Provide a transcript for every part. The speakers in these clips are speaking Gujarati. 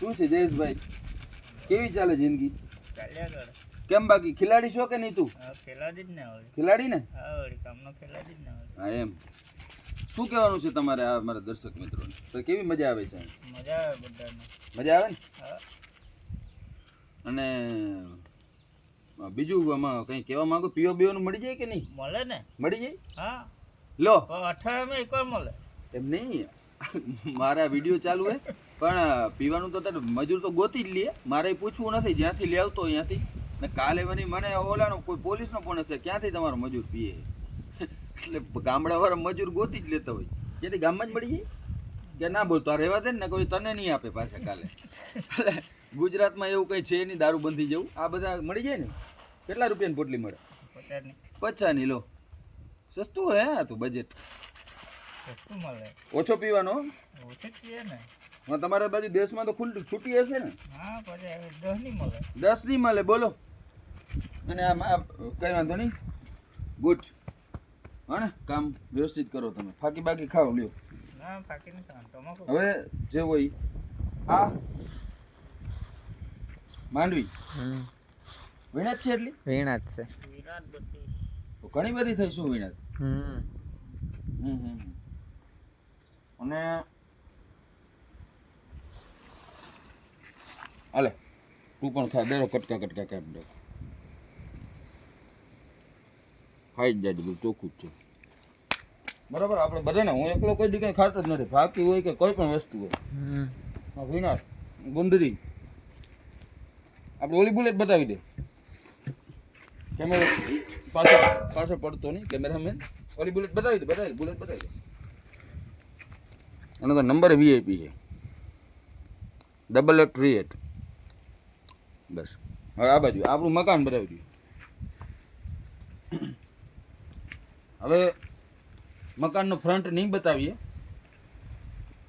શું છે જયેશભાઈ? કેવી ચાલે જિંદગી? કેમ બાકી? ખિલાડી છો કે નહીં તું? ખેલાડી જ ને ખિલાડી ને? હા ખેલાડી જ ને હા એમ. શું કહેવાનું છે તમારે આ મારા દર્શક મિત્રોને? તો કેવી મજા આવે છે? મજા આવે બધાને. મજા આવે ને? હા. અને બીજું આમાં કંઈ કહેવા માંગો? પીઓ બીઓનું મળી જાય કે નહીં? મળે ને? મળી જાય? હા. લો. અઠવાડિયામાં એકવાર મળે. એમ નહીં? મારા વીડિયો ચાલુ હે પણ પીવાનું તો તારે મજૂર તો ગોતી જ લે. મારે પૂછવું નથી જ્યાંથી લઈ આવતો ત્યાંથી. ને કાલે મને મને ઓલાનો કોઈ પોલીસનો ફોન હશે ક્યાંથી તમારો મજૂર પીએ? એટલે ગામડાવાળા મજૂર ગોતી જ લેતા હોય. જેથી ગામમાં જ મળી જાય? કે ના બોલતો આ રહેવા દે ને કોઈ તને નહીં આપે પાછા કાલે. એટલે ગુજરાતમાં એવું કંઈ છે નહીં દારૂ બંધી જવું. આ બધા મળી જાય ને? કેટલા રૂપિયાની પોટલી મળે? પચાસની લો. સસ્તું હે આ તો બજેટ સસ્તું મળે? ઓછો પીવાનો? ઓછો પીએ ને. તમારા બાજુ દેશમાં તો ખુલ્લી છૂટી હશે ને. હા પછી દસ નહીં મળે. દસ મળે બોલો. અને આમ આ કઈ વાંધો નહીં. ગુડ હા ને કામ વ્યવસ્થિત કરો તમે. ફાકી બાકી ખાઓ લ્યો. ના હવે જે હોય આ માંડવી. વીણાત છે એટલી? વીણા છે. ઘણી બધી થઈ શું વીણાત? હમ. હમ હમ હમ. અને અલે તું પણ ખા બેરો કટકા કટકા કાઢ દે ખાઈ જ જાય ચોખ્ખું જ છે. બરાબર આપણે બધાને હું એકલો કોઈ દી કંઈ ખાતો જ નથી. ફાકી હોય કે કોઈ પણ વસ્તુ હોય. વિનાશ ગુંદરી. આપણે ઓલી બુલેટ બતાવી દે. કેમેરા પાછળ પાછળ પડતો નહીં કેમેરામેન. ઓલી બુલેટ બતાવી દે બતાવી બુલેટ બતાવી દે. એનો તો નંબર વીઆઈપી છે. ડબલ એટ થ્રી એટ બસ. હવે આ બાજુ, આપણું મકાન બનાવી દઈએ. હવે મકાનનો ફ્રન્ટ નહીં બતાવીએ.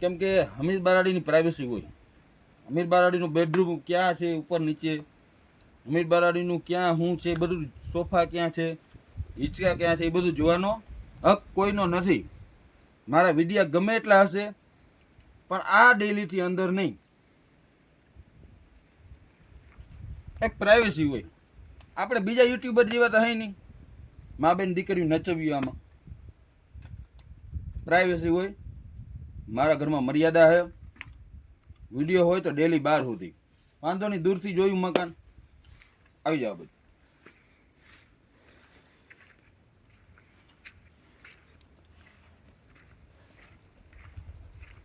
કેમ કે હમીર બારાડીની પ્રાઇવેસી હોય. હમીર બારાડીનું બેડરૂમ ક્યાં છે, ઉપર નીચે? હમીર બારાડીનું ક્યાં શું છે, બધું સોફા ક્યાં છે, હિંચકા ક્યાં છે, એ બધું જોવાનો હક કોઈનો નથી. મારા વિડીયા ગમે એટલા હશે, પણ આ ડેલીથી અંદર નહીં. એક પ્રાઇવેસી હોય. આપણે બીજા યુટ્યુબર જેવા તો હઈ નહીં. મા બેન દીકરીઓ નચવ્યું આમાં. પ્રાઇવેસી હોય. મારા ઘરમાં મર્યાદા છે વીડિયો હોય તો ડેલી બાર સુધી. વાંધો નહીં, દૂરથી જોયું મકાન. આવી જાઓ બધું.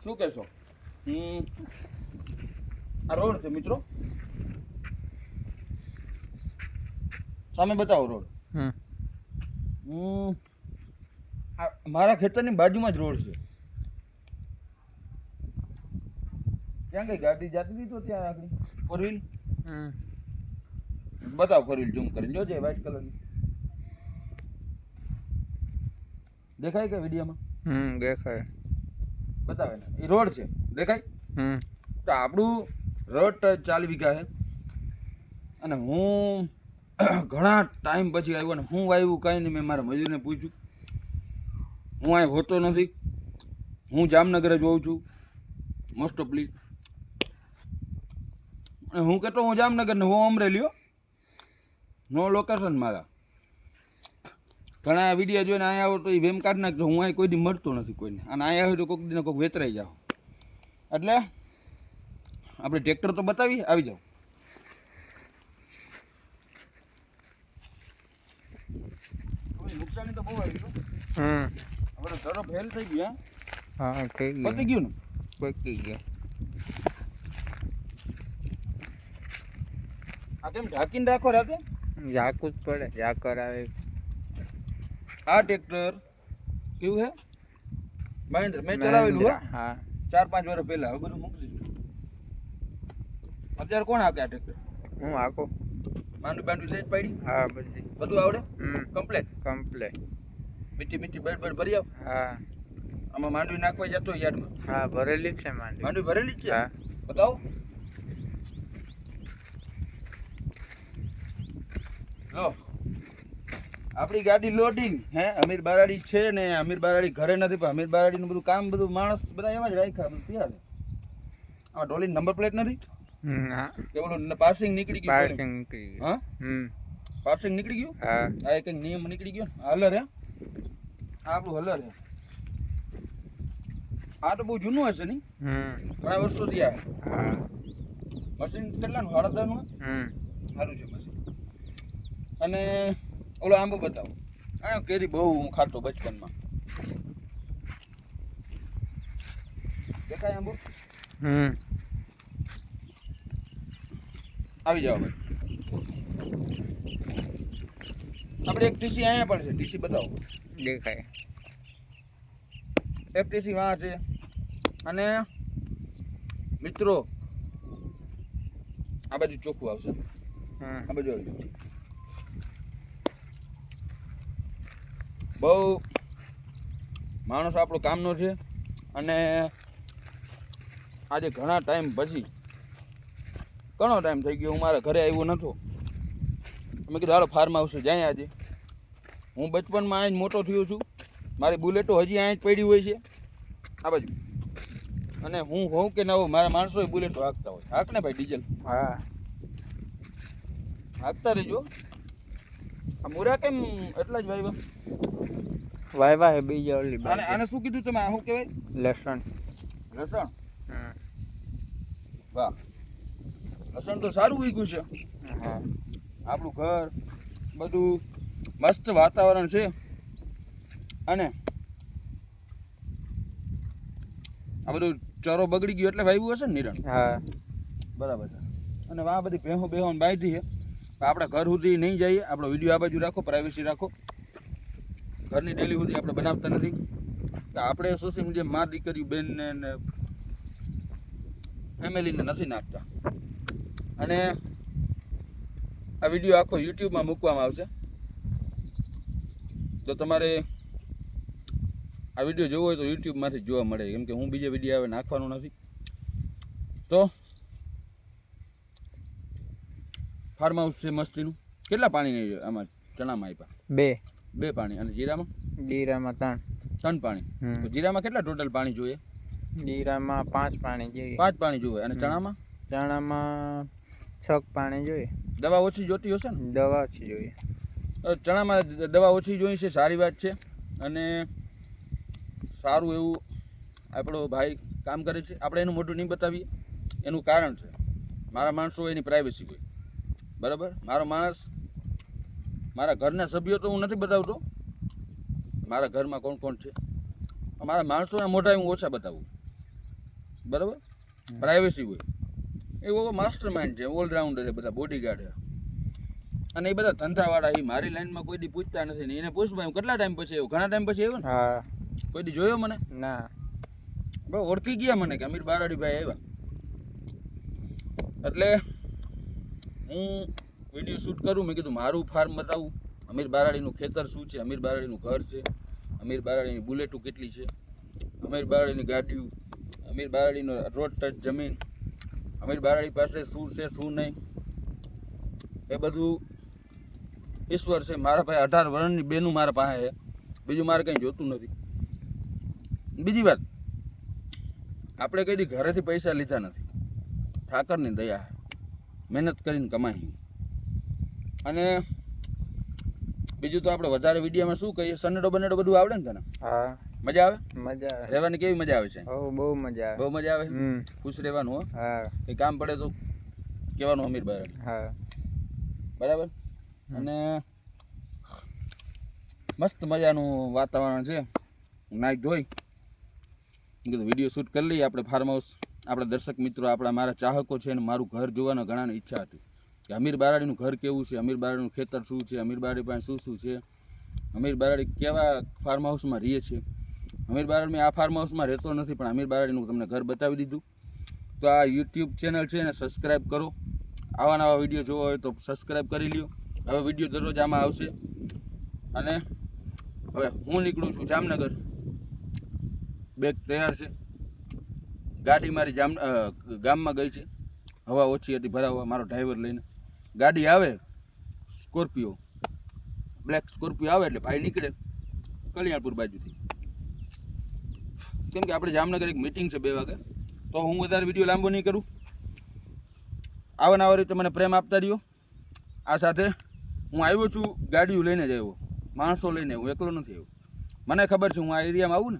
શું કહેશો? હમ આ રોડ છે મિત્રો. સામે બતાવો રોડ. મારા ખેતરની બાજુમાં જ રોડ છે. ક્યાં કઈ ગાડી જાતી હતી તો ત્યાં આગળ? ફોર વ્હીલ બતાવ ફોર વ્હીલ ઝૂમ કરીને. જોજે વ્હાઈટ કલરની દેખાય કે વિડીયોમાં હમ દેખાય. બતાવે ને. એ રોડ છે. દેખાય? તો આપણું રોડ ચાલી વીઘા છે. અને હું ઘણા ટાઈમ પછી આવ્યો ને હું આવ્યું કાંઈ નહીં મેં મારા મજૂરને પૂછ્યું. હું અહીં હોતો નથી. હું જામનગર જ હોઉં છું મોસ્ટ ઓફલી અને હું કહેતો હું જામનગરને હું અમરેલીઓ નો લોકેશન મારા. ઘણા વીડિયો જોઈને અહીંયા આવો તો એ વેમ કાઢ નાખજો. હું અહીં કોઈ દી મળતો નથી કોઈને. અને અહીંયા હોય તો કોઈક દીને કોઈક વેતરાઈ જાઓ. એટલે આપણે ટ્રેક્ટર તો બતાવી આવી જાઓ. નુકસાની તો બહુ આવી ગયું હમ. હવે ધરો ફેલ થઈ ગયા હા. થઈ પતી ગયું ગયું ને? પકી ગયું. આ કેમ ઢાંકીને રાખો રાતે? ઝાકું જ પડે. ઝાકર આવે. આ ટ્રેક્ટર કેવું હે? મહેન્દ્ર મેં ચલાવેલું હો. હા. ચાર પાંચ વર્ષ પહેલા હવે બધું મૂકી દીધું. અત્યારે કોણ હાકે આ ટ્રેક્ટર? હું હાકો. માંડવી બાંડવી લઈ પાડી. હા બધી. બધું આવડે? કમ્પ્લેટ કમ્પ્લેટ મીઠી મીઠી બેડ બેડ ભરી આવ. હા. આમાં માંડવી નાખવા જતો યાર્ડમાં હા ભરેલી જ છે માંડવી. માંડવી ભરેલી જ છે? હા. બતાવો. લો. આપણી ગાડી લોડિંગ હે? અમીર બારાડી છે ને અમીર બારાડી ઘરે નથી પણ અમીર બારાડીનું બધું કામ બધું માણસ બધા એમાં જ રાખ્યા બધું ત્યાં આ ડોલી નંબર પ્લેટ નથી? ના કે ઓલું પાસિંગ નીકળી ગયું trolling? નીકળી ગયું. હા? પાસિંગ નીકળી ગયું? હા. આ એક નિયમ નીકળી ગયો હલર હે? આપણું હલર હે? આ તો બહુ જૂનું હશે હમ. ઘણા વર્ષોથી આ મશીન કેટલાનું? હમ. સારું છે મશીન અને ઓલો આંબો બતાવો. અને કેરી બહુ હું ખાતો બચપનમાં. દેખાય આંબો? હમ. આવી જાઓ ભાઈ આપણે એક ટીસી અહીંયા પણ છે. ટીસી બતાવો. દેખાય. એક ટીસી વાં છે. અને મિત્રો આ બાજુ ચોખ્ખું આવશે. હમ આ બાજુ આવી બહુ માણસ આપણો કામનો છે અને આજે ઘણા ટાઈમ પછી ઘણો ટાઈમ થઈ ગયો હું મારા ઘરે આવ્યો નહોતો. મેં કીધું હાલો ફાર્મ હાઉસે જાય આજે. હું બચપનમાં અહીં જ મોટો થયો છું. મારી બુલેટો હજી અહીં જ પડી હોય છે. આ બાજુ. અને હું હોઉં કે ના હોઉં મારા માણસો બુલેટો હાંકતા હોય. હાંક ને ભાઈ ડીઝલ. હા. હાંકતા રહેજો. આ મુરા કેમ એટલા જ વાયવા? વાય હે બીજા ઓલી અને આને શું કીધું તમે? આ શું કહેવાય? લસણ. લસણ? વાહ. લસણ તો સારું ઉગ્યું છે. હા. આપણું ઘર બધું મસ્ત વાતાવરણ છે. અને આ બધું ચરો બગડી ગયો એટલે વાવ્યું હશે ને નિરણ? હા. બરાબર છે. અને આ બધી ભેહો બેહો બાંધી છે. આપણે ઘર સુધી નહીં જઈએ, આપણો વીડિયો આ બાજુ રાખો પ્રાઇવેસી રાખો. ઘરની ડેલી સુધી આપણે બનાવતા નથી. કે આપણે સોશિયલ મીડિયા મા દીકરી બેનને ને ફેમિલીને નથી નાખતા. અને આ વીડિયો આખો યુટ્યુબમાં મૂકવામાં આવશે. તો તમારે આ વીડિયો જોવો હોય તો યુટ્યુબમાંથી જોવા મળે. કેમ કે હું બીજા વીડિયો હવે નાખવાનો નથી. તો ફાર્મ હાઉસ છે મસ્તીનું કેટલા પાણી આમાં ચણામાં આપ્યા બે. બે પાણી. અને જીરામાં? જીરામાં ત્રણ. ત્રણ પાણી. તો જીરામાં કેટલા ટોટલ પાણી જોઈએ? જીરામાં પાંચ પાણી જોઈએ. પાંચ પાણી જોઈએ. અને ચણામાં? ચણામાં છ પાણી જોઈએ. દવા ઓછી જોતી હશે ને? દવા ઓછી જોઈએ. ચણામાં દવા ઓછી જોઈ છે સારી વાત છે. અને સારું એવું આપણો ભાઈ કામ કરે છે. આપણે એનું મોઢું નહીં બતાવીએ. એનું કારણ છે. મારા માણસો એની પ્રાઇવેસી હોય. બરાબર? મારો માણસ મારા ઘરના સભ્યો તો હું નથી બતાવતો. મારા ઘરમાં કોણ કોણ છે? મારા માણસોના મોટા હું ઓછા બતાવું. બરાબર? પ્રાઇવેસી હોય. એવો માસ્ટર માઇન્ડ છે ઓલરાઉન્ડર છે બધા બોડીગાર્ડ છે. અને એ બધા ધંધાવાળા એ મારી લાઈનમાં કોઈ દી પૂછતા નથી ને એને પૂછવા હું કેટલા ટાઈમ પછી આવ્યો? ઘણા ટાઈમ પછી આવ્યો ને? કોઈ દી જોયો મને? ના. બહુ ઓળખી ગયા મને કે અમીર બારાડીભાઈ આવ્યા. એટલે હું વીડિયો શૂટ કરું, મેં કીધું મારું ફાર્મ બતાવું. અમીર બારાડીનું ખેતર શું છે? અમીર બારાડીનું ઘર છે. અમીર બારાડીની બુલેટો કેટલી છે? અમીર બારાડીની ગાડીઓ, અમીર બારાડીનો રોડ ટચ જમીન, અમીર બારાડી પાસે શું છે, શું નહીં? એ બધું ઈશ્વર છે. મારા ભાઈ અઢાર વર્ષની બેનું મારા પાસે બીજું મારે કંઈ જોતું નથી. બીજી વાત, આપણે કઈ દી ઘરેથી પૈસા લીધા નથી. ઠાકરની દયા. મહેનત કરીને કમાઈ. અને બીજું તો આપણે વધારે વિડીયોમાં શું કહીએ? સનેડો બનેડો બધું આવડે ને તને? હા. મજા આવે? મજા આવે. રહેવાની કેવી મજા આવે છે? બહુ મજા આવે. બહુ મજા આવે? ખુશ રહેવાનું હો. હા. કંઈ કામ પડે તો કહેવાનું અમીર ભાઈ હા. બરાબર? અને મસ્ત મજાનું વાતાવરણ છે. નાઈ ધોઈ. વીડિયો શૂટ કરી લઈએ આપણે ફાર્મ હાઉસ આપણા દર્શક મિત્રો, આપણા મારા ચાહકો છે અને મારું ઘર જોવાનો ઘણાને ઈચ્છા હતી કે અમીર બારાડીનું ઘર કેવું છે, અમીર બારાડીનું ખેતર શું છે, અમીર બારાડી પાસે શું શું છે, અમીર બારાડી કેવા ફાર્મ હાઉસમાં રહીએ છીએ અમીર બારાડી આ ફાર્મ હાઉસમાં રહેતો નથી, પણ અમીર બારાડીનું તમને ઘર બતાવી દીધું. તો આ યુટ્યુબ ચેનલ છે એને સબસ્ક્રાઈબ કરો. આવા નવા વીડિયો જોવો હોય તો સબસ્ક્રાઈબ કરી લ્યો. હવે વીડિયો દરરોજ આમાં આવશે. અને હવે હું નીકળું છું જામનગર. બેગ તૈયાર છે. ગાડી મારી જામ ગામમાં ગઈ છે. હવા ઓછી હતી ભરાવવા મારો ડ્રાઈવર લઈને. ગાડી આવે, સ્કોર્પિયો. બ્લેક સ્કોર્પિયો આવે એટલે ભાઈ નીકળે કલ્યાણપુર બાજુથી. કેમ કે આપણે જામનગર એક મિટિંગ છે બે વાગે. તો હું વધારે વીડિયો લાંબો નહીં કરું. આવા નવા રીતે મને પ્રેમ આપતા રહ્યો આ સાથે હું આવ્યો છું, ગાડીઓ લઈને જ આવ્યો. માણસો લઈને હું એકલો નથી આવ્યો. મને ખબર છે હું આ એરિયામાં આવું ને.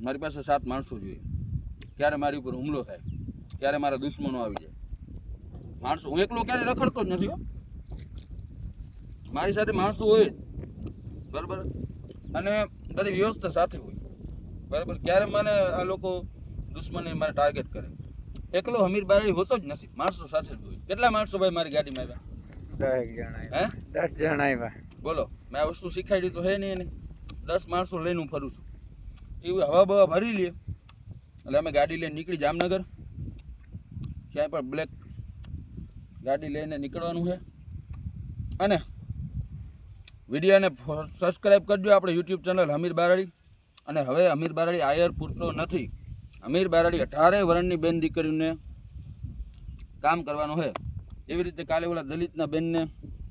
મારી પાસે સાત માણસો જોઈએ. ક્યારે મારી ઉપર હુમલો થાય? ક્યારે મારા દુશ્મનો આવી જાય? માણસો હું એકલો ક્યારે રખડતો જ નથી હો. મારી સાથે માણસો હોય બરાબર? અને બધી વ્યવસ્થા સાથે હોય. બરાબર? ક્યારે મને આ લોકો દુશ્મને મારે ટાર્ગેટ કરે? એકલો હમીર બારી હોતો જ નથી. માણસો સાથે જ હોય. કેટલા માણસો ભાઈ મારી ગાડીમાં આવ્યા? દસ જણા આવ્યા. બોલો મેં આ વસ્તુ શીખાડી તો હે નહીં એને. દસ માણસો લઈને હું ફરું છું. એવું હવા બવા ભરી લે. એટલે અમે ગાડી લઈને નીકળી જામનગર. ક્યાંય પણ બ્લેક ગાડી લઈને નીકળવાનું છે. અને વિડીયોને સબસ્ક્રાઈબ કરજો આપણે યુટ્યુબ ચેનલ હમીર બારાડી. અને હવે હમીર બારાડી આયર પૂરતો નથી. હમીર બારાડી અઢારે વર્ણની બેન દીકરીને કામ કરવાનું છે. એવી રીતે કાલે ઓલા દલિતના બેનને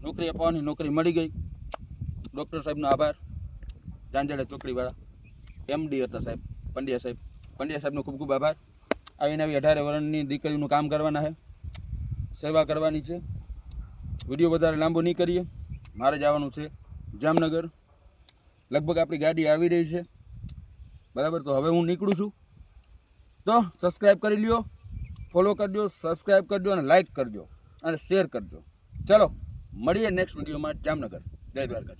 નોકરી અપાવવાની નોકરી મળી ગઈ. ડૉક્ટર સાહેબનો આભાર. જાંજડા ચોકડીવાળા એમડી હતા સાહેબ, પંડ્યા સાહેબ. પંડ્યા સાહેબનો ખૂબ ખૂબ આભાર. આવીને આવી અઢારે વર્ણની દીકરીનું કામ કરવાના છે, સેવા કરવાની છે. વીડિયો વધારે લાંબો નહીં કરીએ. મારે જવાનું છે જામનગર. લગભગ આપણી ગાડી આવી રહી છે. બરાબર, તો હવે હું નીકળું છું. તો સબસ્ક્રાઈબ કરી લ્યો ફોલો કરજો સબસ્ક્રાઈબ કરજો અને લાઇક કરજો અને શેર કરજો ચલો, મળીએ નેક્સ્ટ વિડીયોમાં જામનગર. જય દ્વારકા